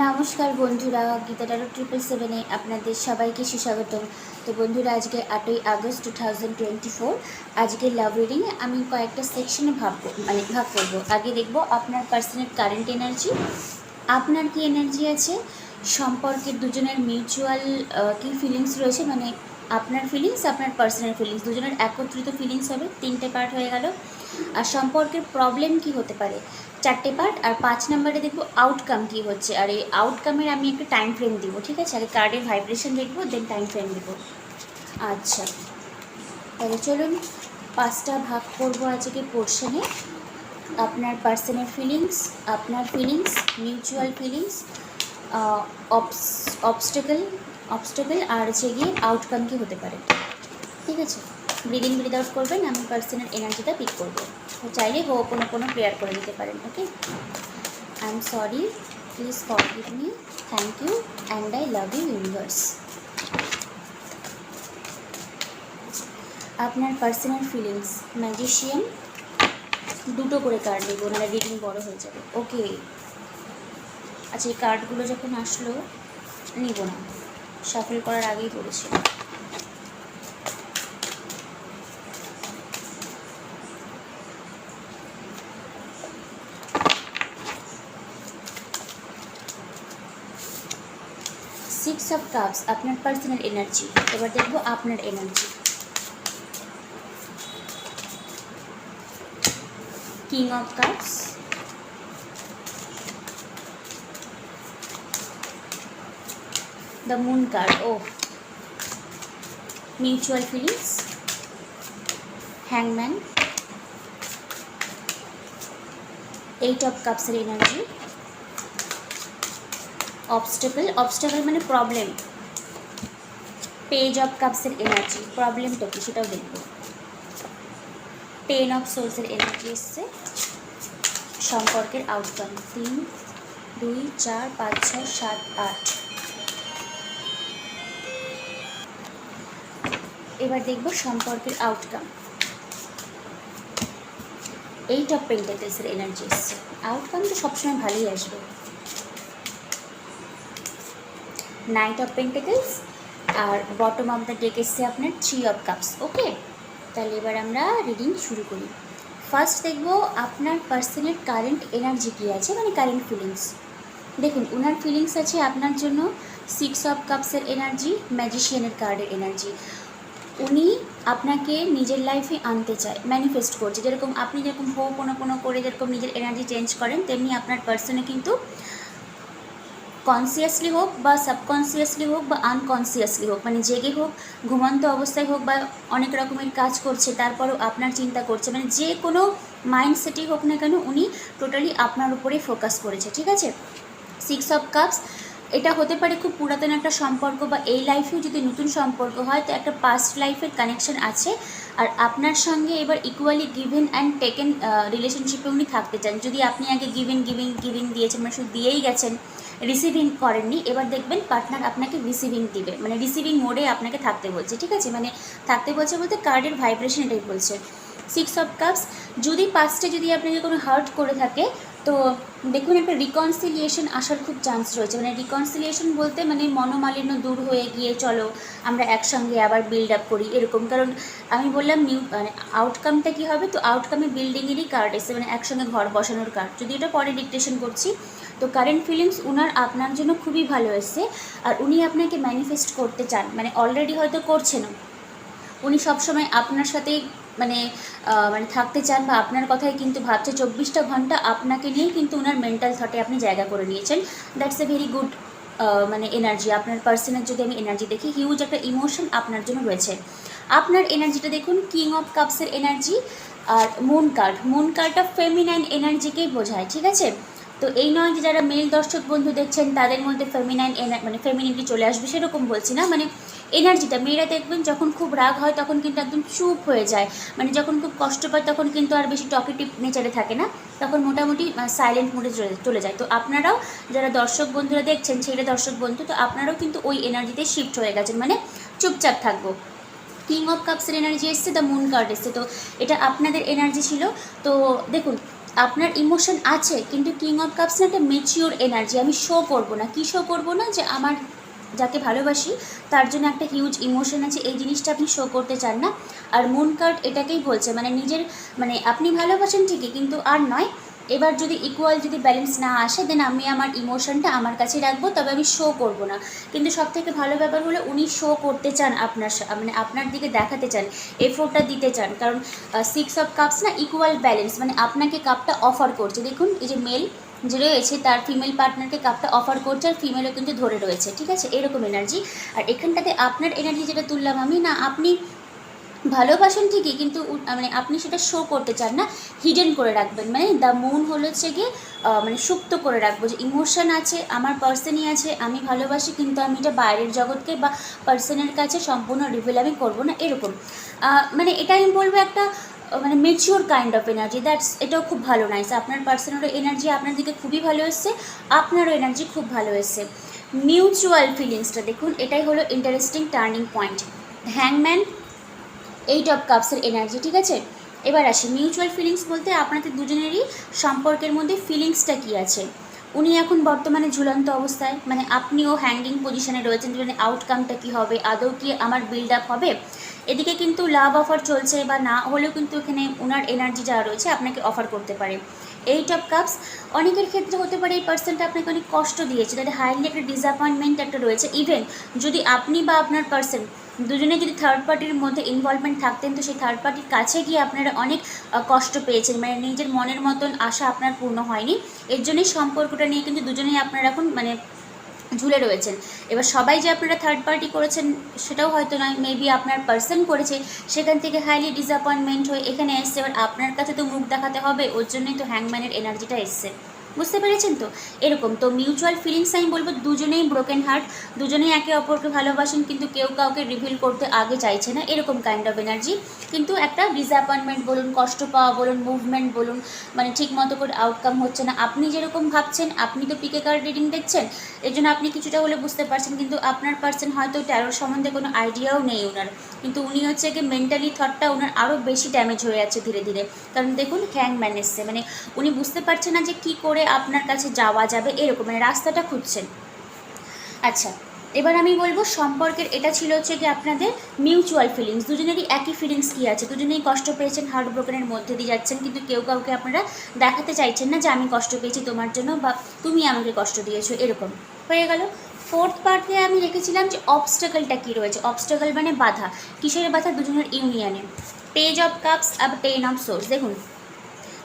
নমস্কার বন্ধুরা, Gita Taro triple সেভেনে আপনাদের সবাইকে সুস্বাগত তো বন্ধুরা, আজকে আটই August two thousand twenty four আজকে লাভ রিডিংয়ে আমি কয়েকটা সেকশনে ভাববো মানে ভাগ করব। আগে দেখব আপনার পার্সোনাল কারেন্ট এনার্জি আপনার কি এনার্জি আছে, সম্পর্কের দুজনের মিউচুয়াল কি ফিলিংস রয়েছে মানে আপনার ফিলিংস আপনার পার্সোনাল ফিলিংস দুজনের একত্রিত ফিলিংস হবে, তিনটে পার্ট হয়ে গেল। আর সম্পর্কের প্রবলেম কি হতে পারে চারটে পার্ট আর পাঁচ নম্বরে দেখব আউটকাম কি হচ্ছে। আর এই আউটকামের আমি একটা টাইম ফ্রেম দিব, ঠিক আছে? আগে কার্ডের ভাইব্রেশন দেখব দেন টাইম ফ্রেম দেবো। আচ্ছা। তাহলে চলুন, পাঁচটা ভাগ করব আজকে পোর্শনে আপনার পার্সোনাল ফিলিংস আপনার feelings mutual feelings obstacle obstacle আর হচ্ছে গিয়ে আউটকাম কি হতে পারে। ঠিক আছে? ব্রিদিং ব্রিদ আউট করবেন, আমি পার্সোনাল এনার্জিটা পিক করব। চাইলে হো কোনো কোনো প্রেয়ার করে দিতে পারেন okay I am sorry please forgive me thank you and I love you universe আপনার পার্সোনাল ফিলিংস ম্যাজিশিয়ান দুটো করে কার্ড নেব নাহলে রিডিং বড় হয়ে যাবে ওকে আচ্ছা এই কার্ডগুলো যখন আসলো, নিব না। সাফল করার আগেই পড়েছিল সিক্স অফ কাপস আপনার পার্সোনাল এনার্জি এবার দেখবো আপনার energy king of cups the moon card oh mutual feelings hangman eight of cups এর energy obstacle obstacle মানে প্রবলেম পেজ অফ কাপসের এনার্জি প্রবলেমটা কি সেটাও দেখব। টেন অফ সোর্সের এনার্জি এসছে। সম্পর্কের আউটকাম তিন, দুই, চার, পাঁচ, ছয়, সাত, আট। এবার দেখব সম্পর্কের আউটকাম এইট অফ পেন্টাকেলসের এনার্জি এসছে। আউটকাম তো সবসময় ভালোই আসবে। নাইট অফ পেন্টাকেলস আর বটম অফ দ্য ডেক এসছে আপনার থ্রি অফ কাপস ওকে তাহলে এবার আমরা রিডিং শুরু করি। ফার্স্ট দেখব আপনার পার্সনের কারেন্ট এনার্জি কী আছে মানে কারেন্ট ফিলিংস দেখুন ওনার ফিলিংস আছে আপনার জন্য সিক্স অফ কাপসের এনার্জি ম্যাজিশিয়ানের কার্ডের এনার্জি উনি আপনাকে নিজের লাইফে আনতে চায় ম্যানিফেস্ট করছে। যেরকম আপনি যেরকম হো কোনো কোনো করে যেরকম নিজের এনার্জি চেঞ্জ করেন, তেমনি আপনার পার্সনে কিন্তু কনসিয়াসলি হোক বা সাবকনসিয়াসলি হোক বা আনকনসিয়াসলি হোক মানে জেগে হোক, ঘুমন্ত অবস্থায় হোক বা অনেক রকমের কাজ করছে, তারপরেও আপনার চিন্তা করছে মানে যে কোনো মাইন্ডসেটই হোক না কেন, উনি টোটালি আপনার উপরেই ফোকাস করেছে, ঠিক আছে? সিক্স অফ কাপস এটা হতে পারে খুব পুরাতন একটা সম্পর্ক বা এই লাইফেও যদি নতুন সম্পর্ক হয়, তো একটা পাস্ট লাইফের কানেকশন আছে, আর আপনার সঙ্গে এবার ইকুয়ালি গিভেন অ্যান্ড টেকেন রিলেশনশিপে উনি থাকতে চান। যদি আপনি আগে গিভেন গিভিং গিভিং দিয়েছেন মানে শুধু দিয়েই গেছেন রিসিভিং করেননি, এবার দেখবেন পার্টনার আপনাকে রিসিভিং দিবে। মানে রিসিভিং মোডে আপনাকে থাকতে বলছে, ঠিক আছে? মানে থাকতে বলছে বলতে কার্ডের ভাইব্রেশন এটাই বলছে। সিক্স অফ কাপস যদি পাস্টে যদি আপনাকে কোনো হার্ট করে থাকে, তো দেখুন একটা রিকনসিলিয়েশন আসার খুব চান্স রয়েছে। মানে রিকনসিলিয়েশন বলতে মানে মনোমালিন্য দূর হয়ে গিয়ে চলো, আমরা একসঙ্গে আবার বিল্ড আপ করি, এরকম। কারণ আমি বললাম নিউ মানে আউটকামটা কী হবে? তো আউটকামে বিল্ডিংয়েরই কার্ড এসে মানে একসঙ্গে ঘর বসানোর কার্ড যদি এটা পরে ডিকটেশন করছি তো কারেন্ট ফিলিংস উনার আপনার জন্য খুবই ভালো এসছে আর উনি আপনাকে ম্যানিফেস্ট করতে চান মানে অলরেডি হয়তো করছেনও। উনি সবসময় আপনার সাথেই মানে মানে থাকতে চান বা আপনার কথাই কিন্তু ভাবছে। চব্বিশটা ঘণ্টা আপনাকে নিয়েই কিন্তু ওনার মেন্টাল থটে আপনি জায়গা করে নিয়েছেন। দ্যাটস এ ভেরি গুড মানে এনার্জি আপনার পার্সনের যদি আমি এনার্জি দেখি হিউজ একটা ইমোশন আপনার জন্য রয়েছে। আপনার এনার্জিটা দেখুন কিং অফ কাপসের এনার্জি আর মুন কার্ড মুন কার্ডটা ফেমিনাইন এনার্জিকেই বোঝায়, ঠিক আছে? তো এই নয় যে যারা মেল দর্শক বন্ধু দেখছেন, তাদের মধ্যে ফেমিনাইন মানে ফেমিনিটি চলে আসবে সেরকম বলছি না। মানে এনার্জিটা মেয়েরা দেখবেন যখন খুব রাগ হয় তখন কিন্তু একদম চুপ হয়ে যায়। মানে যখন খুব কষ্ট পায় তখন কিন্তু আর বেশি টকেটিভ নেচারে থাকে না। তখন মোটামুটি সাইলেন্ট মোডে চলে যায়। তো আপনারাও যারা দর্শক বন্ধুরা দেখছেন, ছেলে দর্শক বন্ধু, তো আপনারাও কিন্তু ওই এনার্জিতে শিফট হয়ে গেছেন। মানে চুপচাপ থাকব। কিং অফ কাপসের এনার্জি এসছে দ্য মুন কার্ড এসছে। তো এটা আপনাদের এনার্জি ছিল। তো দেখুন আপনার ইমোশন আছে, কিন্তু কিং অফ কাপস না একটা মেচিওর এনার্জি আমি শো করব না। কি শো করব না? যে আমার যাকে ভালোবাসি, তার জন্য একটা হিউজ ইমোশন আছে, এই জিনিসটা আপনি শো করতে চান না। আর মুন কার্ড এটাকেই বলছে মানে নিজের মানে আপনি ভালোবাসেন ঠিকই, কিন্তু আর নয় এবার যদি ইকুয়াল যদি ব্যালেন্স না আসে দেন আমি আমার ইমোশনটা আমার কাছে রাখব, তবে আমি শো করব না। কিন্তু সব থেকে ভালো ব্যাপার হলো উনি শো করতে চান আপনার মানে আপনার দিকে দেখাতে চান এফোর্টটা দিতে চান। কারণ সিক্স অফ কাপস না ইকুয়াল ব্যালেন্স মানে আপনাকে কাপটা অফার করছে। দেখুন, এই যে মেল যে রয়েছে, তার ফিমেল পার্টনারকে কাপটা অফার করছে, আর ফিমেলও কিন্তু ধরে রয়েছে, ঠিক আছে? এরকম এনার্জি আর এখানটাতে আপনার এনার্জি যেটা তুললাম আমি, না, আপনি ভালোবাসেন ঠিকই, কিন্তু মানে আপনি সেটা শো করতে চান না হিডেন করে রাখবেন। মানে দ্য মুন হলো হচ্ছে গিয়ে মানে সুপ্ত করে রাখব যে ইমোশন আছে, আমার পার্সনই আছে, আমি ভালোবাসি, কিন্তু আমি এটা বাইরের জগৎকে বা পার্সনের কাছে সম্পূর্ণ রিভিল আমি করব না, এরকম। মানে এটা আমি বলব একটা মানে mature kind of energy that's এটাও খুব ভালো নাইস আপনার পার্সোনালও এনার্জি আপনার দিকে খুবই ভালো এসছে, আপনারও এনার্জি খুব ভালো এসছে। মিউচুয়াল ফিলিংসটা দেখুন, এটাই হলো ইন্টারেস্টিং টার্নিং পয়েন্ট হ্যাংম্যান এইট অফ কাপসের এনার্জি ঠিক আছে? এবার আসি মিউচুয়াল ফিলিংস বলতে আপনাদের দুজনেরই সম্পর্কের মধ্যে ফিলিংসটা কী আছে? উনি এখন বর্তমানে ঝুলন্ত অবস্থায় মানে আপনিও হ্যাঙ্গিং পজিশনে রয়েছেন মানে আউটকামটা কী হবে? আদৌ কি আমার বিল্ড আপ হবে? এদিকে কিন্তু লাভ অফার চলছে, বা না হলেও কিন্তু এখানে ওনার এনার্জি যা রয়েছে, আপনাকে অফার করতে পারে। এইট অফ কাপস অনেকের ক্ষেত্রে হতে পারে এই পার্সেনটা আপনাকে অনেক কষ্ট দিয়েছে। তাদের হাইলি একটা ডিসঅ্যাপয়েন্টমেন্ট একটা রয়েছে। ইভেন যদি আপনি বা আপনার পার্সেন দুজনে যদি থার্ড পার্টির মধ্যে ইনভলভমেন্ট থাকতেন, তো সেই থার্ড পার্টির কাছে গিয়ে আপনারা অনেক কষ্ট পেয়েছেন। মানে নিজের মনের মতন আশা আপনার পূর্ণ হয়নি। এর জন্যই সম্পর্কটা নিয়ে কিন্তু দুজনেই আপনারা এখন মানে ঝুলে রয়েছেন। এবার সবাই যে আপনারা থার্ড পার্টি করেছেন, সেটাও হয়তো নয় মেবি আপনার পার্সন করেছে, সেখান থেকে হাইলি ডিসঅ্যাপয়েন্টমেন্ট হয়ে এখানে এসছে, এবার আপনার কাছে তো মুখ দেখাতে হবে, ওর জন্যই তো হ্যাংম্যানের এনার্জিটা এসছে। বুঝতে পেরেছেন তো? এরকম তো মিউচুয়াল ফিলিংস আমি বলব দুজনেই ব্রোকেন হার্ট দুজনেই একে অপরকে ভালোবাসেন কিন্তু কেউ কাউকে রিভিল করতে আগে চাইছে না, এরকম কাইন্ড অফ এনার্জি কিন্তু একটা ডিসঅ্যাপয়েন্টমেন্ট বলুন, কষ্ট পাওয়া বলুন মুভমেন্ট বলুন মানে ঠিক মতো করে আউটকাম হচ্ছে না। আপনি যেরকম ভাবছেন, আপনি তো পিকে কার্ড রিডিং দেখছেন এর জন্য আপনি কিছুটা হলে বুঝতে পারছেন, কিন্তু আপনার পার্সন হয়তো ট্যারোর সম্বন্ধে কোনো আইডিয়াও নেই ওনার কিন্তু উনি হচ্ছে কি মেন্টালি থটটা ওনার আরও বেশি ড্যামেজ হয়ে যাচ্ছে ধীরে ধীরে। কারণ দেখুন হ্যাংম্যান এসছে মানে উনি বুঝতে পারছে না যে কী করে আপনার কাছে যাওয়া যাবে এরকম মানে রাস্তাটা খুঁজছেন। আচ্ছা এবার আমি বলব সম্পর্কের, এটা ছিল হচ্ছে কি আপনাদের মিউচুয়াল ফিলিংস দুজনেরই একই ফিলিংস কী আছে? দুজনেই কষ্ট পেয়েছেন হার্ট ব্রোকেনের মধ্যে দিয়ে যাচ্ছেন, কিন্তু কেউ কাউকে আপনারা দেখাতে চাইছেন না যে আমি কষ্ট পেয়েছি তোমার জন্য বা তুমি আমাকে কষ্ট দিয়েছ, এরকম। হয়ে গেল। ফোর্থ পার্টে আমি রেখেছিলাম যে অবস্টাকলটা কী রয়েছে। অবস্টাকল মানে বাধা। কিসের বাধা? দুজনের ইউনিয়নে পেজ অফ কাপস আর টেন অফ সোর্স দেখুন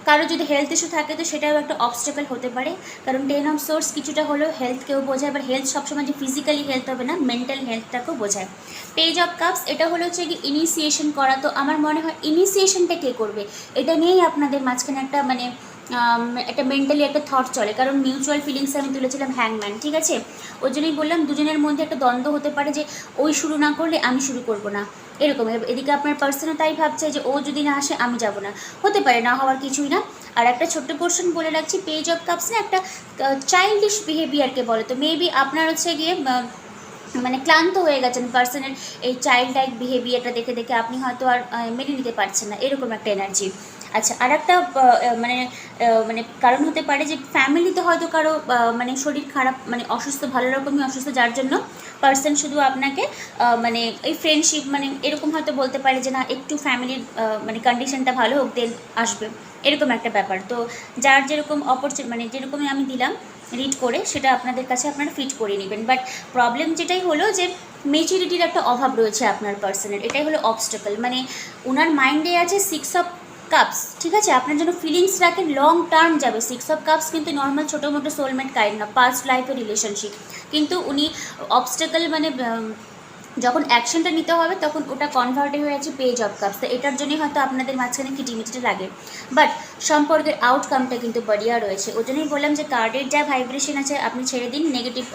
কারও যদি হেলথ ইস্যু থাকে তো সেটাও একটা অবস্টেকল হতে পারে। কারণ টেন অফ সোর্স কিছুটা হলেও হেলথকেও বোঝায় বা হেলথ সবসময় যে ফিজিক্যালি হেলথ হবে না মেন্টাল হেলথটাকেও বোঝায়। পেজ অফ কাপস এটা হলো হচ্ছে কি ইনিশিয়েশন করা। তো আমার মনে হয় ইনিশিয়েশনটা কে করবে? এটা নিয়েই আপনাদের মাঝখানে একটা মানে একটা মেন্টালি একটা থট চলে। কারণ মিউচুয়াল ফিলিংস আমি তুলেছিলাম হ্যাংম্যান ঠিক আছে? ওই জন্যই বললাম, দুজনের মধ্যে একটা দ্বন্দ্ব হতে পারে যে, ওই শুরু না করলে আমি শুরু করব না। এরকম এদিকে আপনার পার্সনও তাই ভাবছে যে, ও যদি না আসে, আমি যাব না। হতে পারে, না হওয়ার কিছুই না। আর একটা ছোট্ট পোর্শন বলে রাখছি পেজ অফ কাপস না একটা চাইল্ডিশ বিহেভিয়ারকে বলে। তো মেবি আপনার হচ্ছে গিয়ে মানে ক্লান্ত হয়ে গেছেন পার্সনের এই চাইল্ড লাইক বিহেভিয়ারটা দেখে দেখে, আপনি হয়তো আর মেনে নিতে পারছেন না। এরকম একটা এনার্জি আচ্ছা আর একটা মানে মানে কারণ হতে পারে যে ফ্যামিলিতে হয়তো কারও মানে শরীর খারাপ মানে অসুস্থ, ভালো রকমই অসুস্থ, যার জন্য পার্সন শুধু আপনাকে মানে এই ফ্রেন্ডশিপ মানে এরকম হয়তো বলতে পারে যে না, একটু ফ্যামিলির মানে কন্ডিশনটা ভালো হোক দেন আসবে। এরকম একটা ব্যাপার। তো যার যেরকম অপরচুন মানে যেরকমই আমি দিলাম রিড করে সেটা আপনাদের কাছে আপনারা ফিট করে নেবেন। বাট প্রবলেম যেটাই হলো যে মেচুরিটির একটা অভাব রয়েছে আপনার পার্সনের এটাই হলো অবস্টাকল মানে ওনার মাইন্ডে আছে সিক্স অফ কাপস ঠিক আছে? আপনার জন্য ফিলিংস রাখেন লং টার্ম যাবে। সিক্স অফ কাপস কিন্তু নর্মাল ছোটো মোটো সোলমেট কাইন্ড না পাস্ট লাইফের রিলেশনশিপ কিন্তু উনি অবস্টেকল মানে যখন অ্যাকশনটা নিতে হবে, তখন ওটা কনভার্টে হয়ে আছে পেজ অফ কাপস তো এটার জন্যই হয়তো আপনাদের মাঝখানে কিটিমিটিটা লাগে। বাট সম্পর্কের আউটকামটা কিন্তু বড়িয়া রয়েছে। ওই জন্যই বললাম যে কার্ডের যা ভাইব্রেশন আছে, আপনি ছেড়ে দিন নেগেটিভ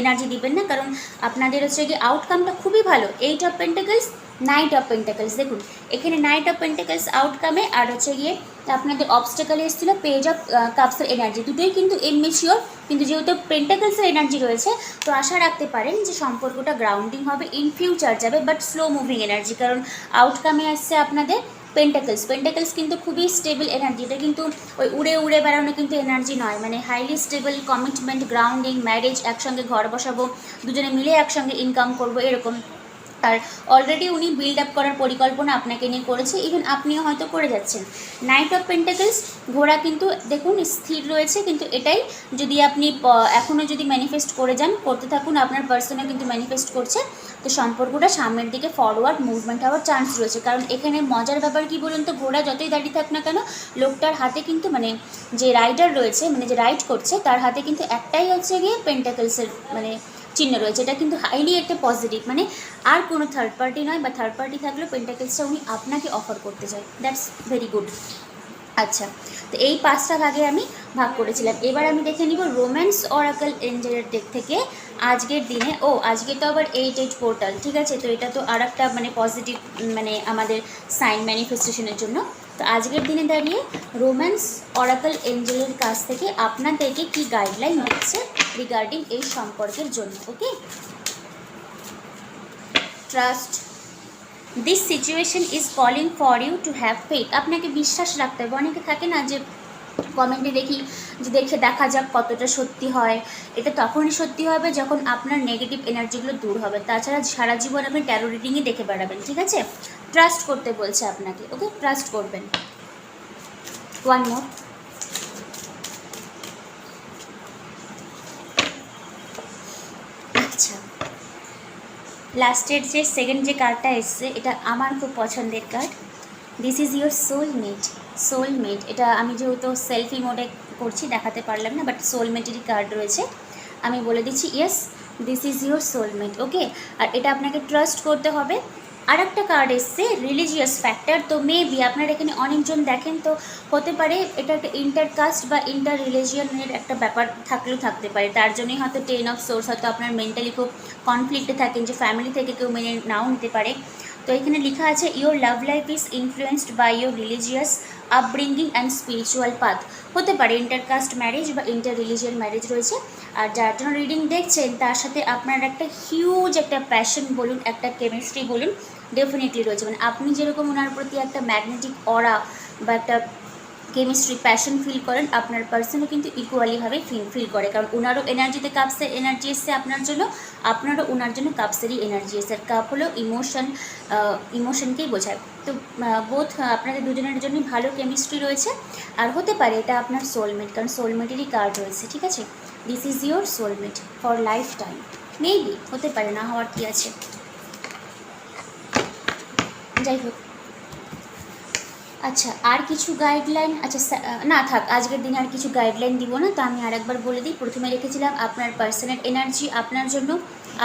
এনার্জি দিবেন না। কারণ আপনাদের হচ্ছে গিয়ে আউটকামটা খুবই ভালো। Eight of pentacles knight of pentacles দেখুন, এখানে নাইট অফ পেন্টাকলস আউটকামে আর হচ্ছে গিয়ে আপনাদের অবস্টাকলে এসেছিল পেজ অফ কাপসের এনার্জি দুটোই কিন্তু ইনমেচিওর কিন্তু যেহেতু পেন্টাকলসের এনার্জি রয়েছে, তো আশা রাখতে পারেন যে সম্পর্কটা গ্রাউন্ডিং হবে ইন ফিউচার যাবে বাট স্লো মুভিং এনার্জি কারণ আউটকামে আসছে আপনাদের পেন্টাকেলস পেন্টাকেলস কিন্তু খুবই স্টেবল এনার্জি এটা কিন্তু ওই উড়ে উড়ে বেড়ানো কিন্তু এনার্জি নয় মানে highly stable commitment grounding marriage একসঙ্গে ঘর বসাবো, দুজনে মিলে একসঙ্গে ইনকাম করব, এরকম আর অলরেডি উনি বিল্ড আপ করার পরিকল্পনা আপনাকে নিয়ে করেছে ইভেন আপনিও হয়তো করে যাচ্ছেন। নাইট অফ পেন্টাকেলস ঘোড়া কিন্তু দেখুন স্থির রয়েছে, কিন্তু এটাই যদি আপনি এখনও যদি ম্যানিফেস্ট করে যান, করতে থাকুন, আপনার পার্সনও কিন্তু ম্যানিফেস্ট করছে। তো সম্পর্কটা সামনের দিকে ফরওয়ার্ড মুভমেন্ট হওয়ার চান্স রয়েছে। কারণ এখানে মজার ব্যাপার কি বলুন তো, ঘোড়া যতই দাঁড়িয়ে থাক না কেন, লোকটার হাতে কিন্তু মানে যে রাইডার রয়েছে মানে যে রাইড করছে, তার হাতে কিন্তু একটাই হচ্ছে গিয়ে পেন্টাকেলসের মানে চিহ্ন রয়েছে। এটা কিন্তু হাইলি একটা পজিটিভ মানে আর কোনো থার্ড পার্টি নয়, বা থার্ড পার্টি থাকলেও পেন্টাকেলসটা উনি আপনাকে অফার করতে চায়। দ্যাটস ভেরি গুড আচ্ছা তো এই পাঁচটা ভাগে আমি ভাগ করেছিলাম। এবার আমি দেখে নিব রোম্যান্স অরাকল এঞ্জেলের দিক থেকে আজকের দিনে, ও, আজকে তো আবার এইট এইট পোর্টাল ঠিক আছে? তো এটা তো আর একটা মানে পজিটিভ মানে আমাদের সাইন ম্যানিফেস্টেশনের জন্য। তো আজকের দিনে দাঁড়িয়ে রোম্যান্স অরাকল এঞ্জেলের কাছ থেকে আপনাদেরকে কি গাইডলাইন দিচ্ছে রিগার্ডিং এই সম্পর্কের জন্য okay trust this situation is calling for you to have faith আপনাকে বিশ্বাস রাখতে হবে। অনেকে থাকে না যে কমেন্টে দেখি যে দেখে দেখা যাক কতটা সত্যি হয়। এটা তখনই সত্যি হবে যখন আপনার নেগেটিভ এনার্জিগুলো দূর হবে। তাছাড়া সারা জীবন আপনি ট্যারো রিডিংই দেখে বেড়াবেন, ঠিক আছে? ট্রাস্ট করতে বলছে আপনাকে ওকে ট্রাস্ট করবেন। ওয়ান মোর আচ্ছা। লাস্টের যে সেকেন্ড যে কার্ডটা এসছে, এটা আমার খুব পছন্দের card this is your your soulmate soulmate এটা আমি যেহেতু সেলফি মোডে করছি, দেখাতে পারলাম না বাট সোলমেটেরই কার্ড রয়েছে। আমি বলে দিচ্ছি yes this is your soulmate okay আর এটা আপনাকে ট্রাস্ট করতে হবে। আর একটা কার্ড এসছে রিলিজিয়াস ফ্যাক্টর তো মেবি আপনার এখানে অনেকজন দেখেন, তো হতে পারে এটা একটা ইন্টার কাস্ট বা ইন্টার রিলিজিয়নের একটা ব্যাপার থাকলেও থাকতে পারে। তার জন্যই হয়তো টেন অফ সোর্স হয়তো আপনার মেন্টালি খুব কনফ্লিক্টে থাকেন, যে ফ্যামিলি থেকে কেউ মেনে নাও নিতে পারে। তো এখানে লেখা আছে your love life is influenced by your religious upbringing and spiritual path হতে পারে ইন্টারকাস্ট ম্যারেজ বা ইন্টার রিলিজিয়ান ম্যারেজ রয়েছে। আর যার জন্য রিডিং দেখছেন, তার সাথে আপনার একটা হিউজ একটা প্যাশন বলুন, একটা কেমিস্ট্রি বলুন ডেফিনেটলি রয়েছে। মানে আপনি যেরকম ওনার প্রতি একটা ম্যাগনেটিক অরা বা একটা কেমিস্ট্রি প্যাশন ফিল করেন, আপনার পার্সনও কিন্তু ইকুয়ালিভাবে ফিল ফিল করে। কারণ ওনারও এনার্জিতে কাপসের এনার্জি এসছে আপনার জন্য, আপনারও ওনার জন্য কাপসেরই এনার্জি এসছে। আর কাপ হলো ইমোশন ইমোশনকেই বোঝায়। তো বোধ আপনাদের দুজনের জন্যই ভালো কেমিস্ট্রি রয়েছে। আর হতে পারে এটা আপনার সোলমেট কারণ সোলমেটেরই কার্ড রয়েছে, ঠিক আছে? This is your soulmate for lifetime maybe হতে পারে, না হওয়ার কি আছে? যাই হোক। আচ্ছা আর কিছু গাইডলাইন আচ্ছা না, থাক, আজকের দিনে আর কিছু গাইডলাইন দিব না, তা আমি আরেকবার বলে দিই। প্রথমে রেখেছিলাম আপনার পার্সোনাল এনার্জি আপনার জন্য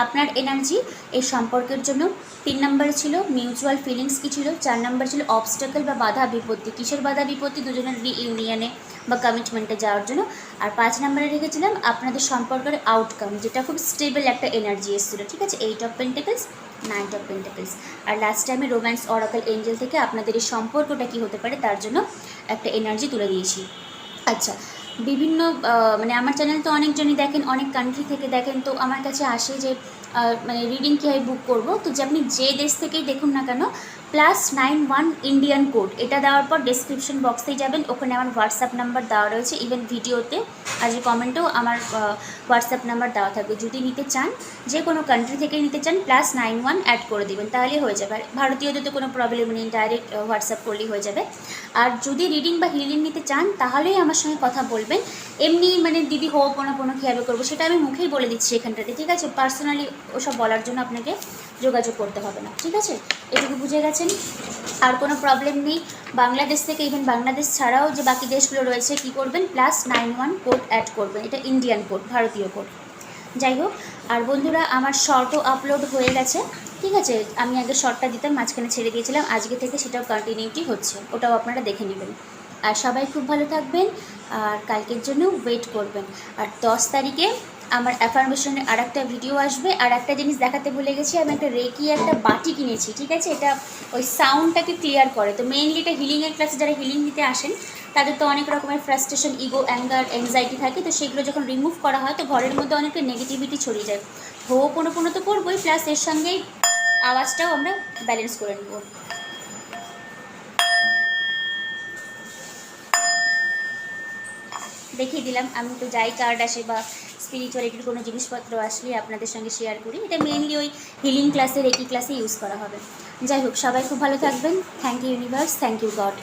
আপনার এনার্জি এই সম্পর্কের জন্য। তিন নম্বরে ছিল মিউচুয়াল ফিলিংস কী ছিল? চার নম্বর ছিল অবস্টাকল বা বাধা বিপত্তি। কিসের বাধা বিপত্তি? দুজনের রিইউনিয়নে বা কমিটমেন্টে যাওয়ার জন্য। আর পাঁচ নম্বরে রেখেছিলাম আপনাদের সম্পর্কের আউটকাম যেটা খুব স্টেবল একটা এনার্জি এসেছিল, ঠিক আছে? Eight of pentacles knight of pentacles R last টাইমে রোম্যান্স অরাকল এঞ্জেল থেকে আপনাদের এই সম্পর্কটা কী হতে পারে? তার জন্য একটা এনার্জি তুলে দিয়েছি। আচ্ছা বিভিন্ন মানে আমার চ্যানেল তো অনেকজনই দেখেন, অনেক কান্ট্রি থেকে দেখেন, তো আমার কাছে আসে যে মানে রিডিং কীভাবে বুক করব। তো যে আপনি যে দেশ থেকেই দেখুন না কেন plus nine one Indian code এটা দেওয়ার পর ডেসক্রিপশন বক্সেই যাবেন। ওখানে আমার হোয়াটসঅ্যাপ নাম্বার দেওয়া রয়েছে। ইভেন ভিডিওতে আজ কমেন্টেও আমার হোয়াটসঅ্যাপ নাম্বার দেওয়া থাকবে। যদি নিতে চান, যে কোনো কান্ট্রি থেকে নিতে চান প্লাস নাইন ওয়ান অ্যাড করে দেবেন, তাহলে হয়ে যাবে। আর ভারতীয়দের তো কোনো প্রবলেম নেই ডাইরেক্ট হোয়াটসঅ্যাপ করলেই হয়ে যাবে। আর যদি রিডিং বা হিলিং নিতে চান, তাহলেই আমার সঙ্গে কথা বলবেন। এমনি মানে দিদি হো কোনো কোনো কীভাবে করব, সেটা আমি মুখেই বলে দিচ্ছি এখানটাতে। ঠিক আছে? পার্সোনালি ওসব বলার জন্য আপনাকে যোগাযোগ করতে হবে না। ঠিক আছে? এটুকু বুঝে গেছেন আর কোনো প্রবলেম নেই। বাংলাদেশ থেকে ইভেন বাংলাদেশ ছাড়াও যে বাকি দেশগুলো রয়েছে, কি করবেন? Plus nine one code add করবেন। এটা ইন্ডিয়ান কোড ভারতীয় কোড যাই হোক, আর বন্ধুরা, আমার শর্টও আপলোড হয়ে গেছে। ঠিক আছে, আমি আগে শর্টটা দিতাম, মাঝখানে ছেড়ে দিয়েছিলাম। আজকে থেকে সেটাও কন্টিনিউটি হচ্ছে। ওটাও আপনারা দেখে নেবেন। আর সবাই খুব ভালো থাকবেন। আর কালকের জন্য ওয়েট করবেন। আর দশ তারিখে আমার অ্যাফার্মেশনের আর একটা ভিডিও আসবে। আর একটা জিনিস দেখাতে ভুলে গেছি, আমি একটা রেকি একটা বাটি কিনেছি, ঠিক আছে? এটা ওই সাউন্ডটাকে ক্লিয়ার করে। তো মেইনলি এটা হিলিংয়ের ক্লাসে যারা হিলিং নিতে আসেন, তাদের তো অনেক রকমের ফ্রাস্ট্রেশন ইগো অ্যাঙ্গার অ্যাংজাইটি থাকে। তো সেগুলো যখন রিমুভ করা হয়, তো ঘরের মধ্যে অনেকটা নেগেটিভিটি ছড়িয়ে যায়। হো কোনো কোনো তো করবোই প্লাস এর সঙ্গেই আওয়াজটাও আমরা ব্যালেন্স করে নেব। দেখিয়ে দিলাম, আমি তো যাই কার্ড আসে বা স্পিরিচুয়ালিটির কোনো জিনিসপত্র আসলে আপনাদের সঙ্গে শেয়ার করি। এটা মেনলি ওই হিলিং ক্লাসের একই ক্লাসে ইউজ করা হবে। যাই হোক, সবাই খুব ভালো থাকবেন। Thank you universe thank you God